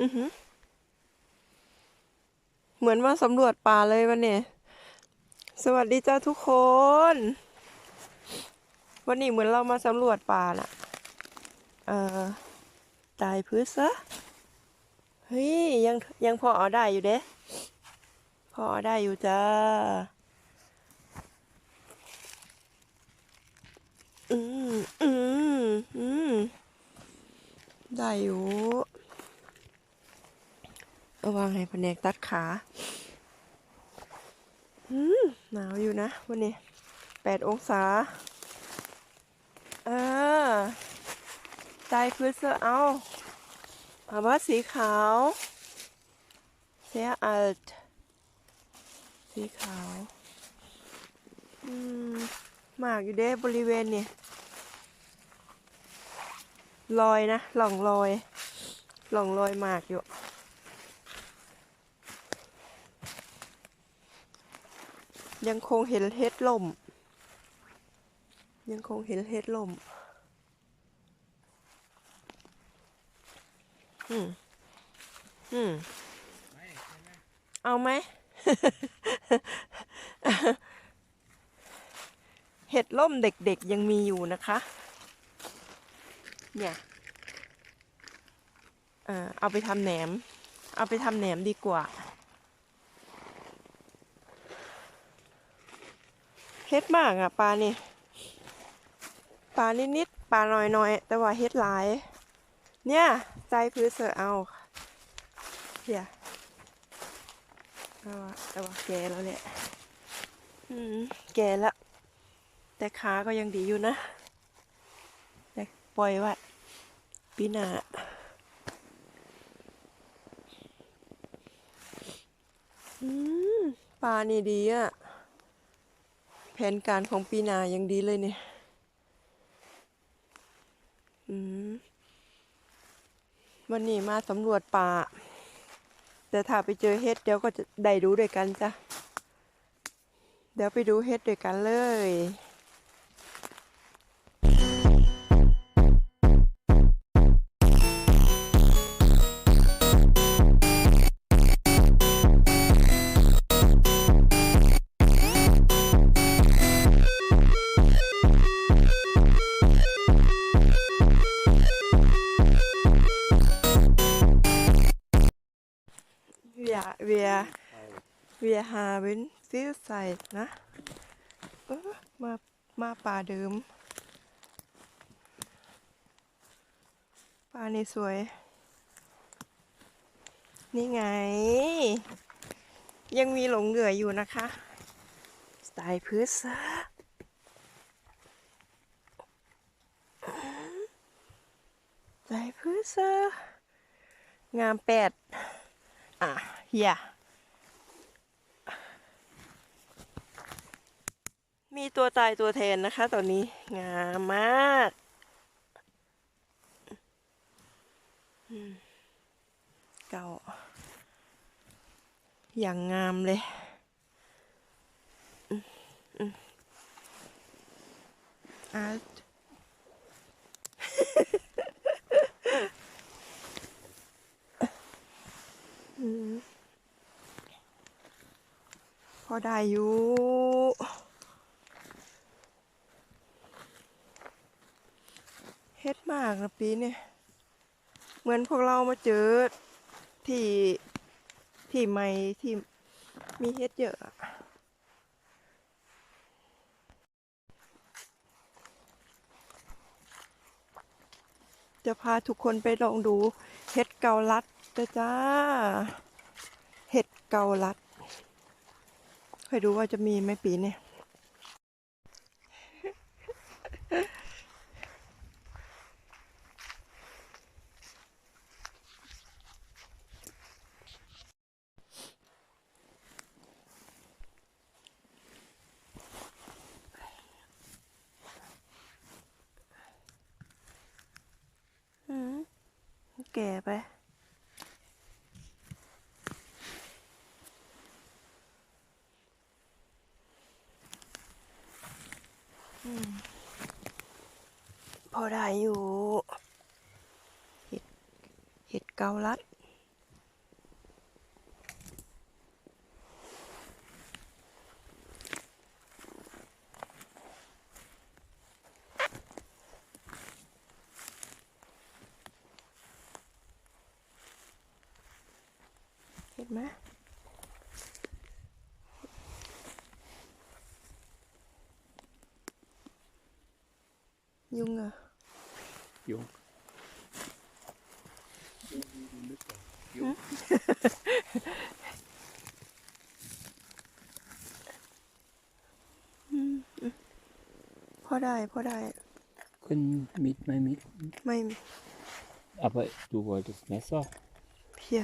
อือหือ เหมือนมาสำรวจป่าเลยวันนี้สวัสดีจ้าทุกคน วันนี้เหมือนเรามาสำรวจป่าน่ะ เอ่อ ตายพื้นซะ เฮ้ย ยังยังพอเอาได้อยู่เด้ พอเอาได้อยู่จ้า อืมอืมอืมได้อยู่ เอาวางให้แผนกตัดขาอืมหนาวอยู่นะ วันนี้แปดองศาอ่าใจพื้นเสื้อเอาเอาว่าสีขาว เสียอัลสีขาว อืมมากอยู่เด้บริเวณเนี่ยลอยนะหล่องลอยหล่องลอยหมากอยู่ ยังคงเห็นเฮ็ดลม ยังคงเห็นเฮ็ดลม อืม อืม เอาไหม เห็ดล่มเด็กๆยังมีอยู่นะคะ เนี่ยเอ่อเอาไปทำแหนม เอาไปทำแหนมดีกว่า เฮ็ดมากอะปลานี่ปลานิดๆปลาหน่อยๆแต่ว่าเฮ็ดหลาย เนี่ยใจพื้นเสือเอาเดี๋ยวเอาวะแต่ว่าแกแล้วแหละอืมแกแล้วแต่ขาก็ยังดีอยู่นะแต่ปล่อยไว้ปีหน้าอืมปลานี่ดีอะ แผนการของปีนายังดีเลยเนี่ย วันนี้มาสำรวจป่า แต่ถ้าไปเจอเฮ็ดเดี๋ยวก็จะได้รู้ด้วยกันจ้ะ เดี๋ยวไปดูเฮ็ดด้วยกันเลย wir haben viel Zeit นะเออมา มาป่าเดิม ป่านี่สวย นี่ไง ยังมีหลงเหลืออยู่นะคะ สไตล์พืชซะสไตล์พืชซะงามแปด อะเฮีย มีตัวตายตัวแทนนะคะ ตอนนี้งามมากเก่า อย่างงามเลยอาร์ตพอได้อยู่ เฮ็ด มากนะปีนี้เหมือนพวกเรามาเจอที่ที่ใหม่ที่มีเฮ็ดเยอะจะพาทุกคนไปลองดูเฮ็ดเกาลัดจ้าจ้า เห็ดเกาลัดเคยดูว่าจะมีไหมปีนี้ แก่ไป พอได้อยู่ เห็ด เห็ดเกาลัด ห็นไหมยุงอะยุงพอได้พอได้ Können mit mal mit. ไม่ Aber du wolltest Messer? เพีย